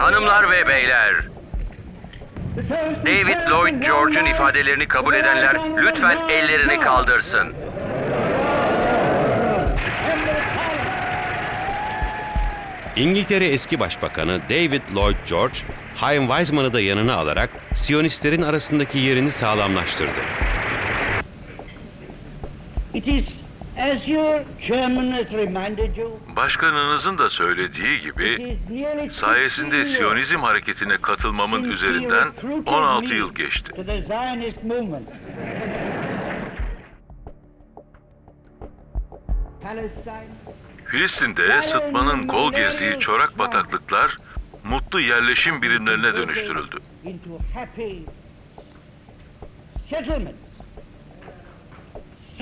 Hanımlar ve beyler, David Lloyd George'un ifadelerini kabul edenler lütfen ellerini kaldırsın. İngiltere eski başbakanı David Lloyd George, Chaim Weizmann'ı da yanına alarak Siyonistlerin arasındaki yerini sağlamlaştırdı. It is as your chairman has reminded you. Başkanınızın da söylediği gibi sayesinde 50 years Siyonizm hareketine katılmamın üzerinden you recruited 16 me yıl geçti. Filistin'de sıtmanın kol gezdiği çorak bataklıklar mutlu yerleşim birimlerine dönüştürüldü.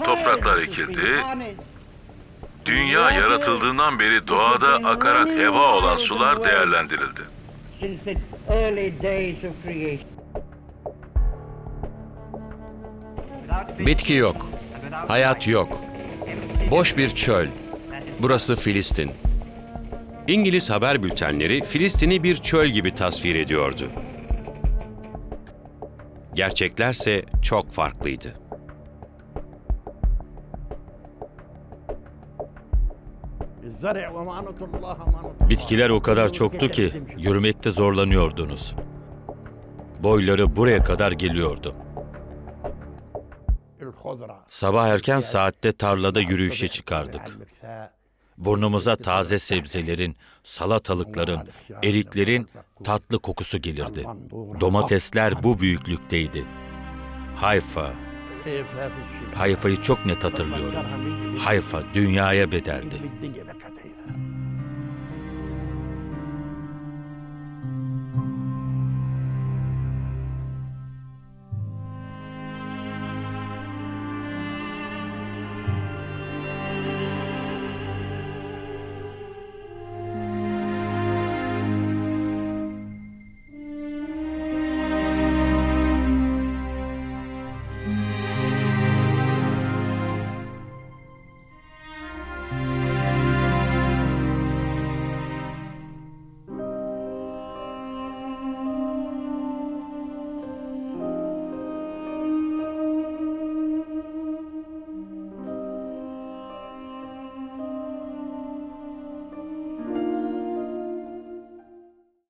Topraklar ekildi. Dünya yaratıldığından beri doğada akarak heva olan sular değerlendirildi. Bitki yok. Hayat yok. Boş bir çöl. Burası Filistin. İngiliz haber bültenleri Filistin'i bir çöl gibi tasvir ediyordu. Gerçeklerse çok farklıydı. Bitkiler o kadar çoktu ki yürümekte zorlanıyordunuz. Boyları buraya kadar geliyordu. Sabah erken saatte tarlada yürüyüşe çıkardık. Burnumuza taze sebzelerin, salatalıkların, eriklerin tatlı kokusu gelirdi. Domatesler bu büyüklükteydi. Hayfa, Hayfa'yı çok net hatırlıyorum. Hayfa dünyaya bedeldi.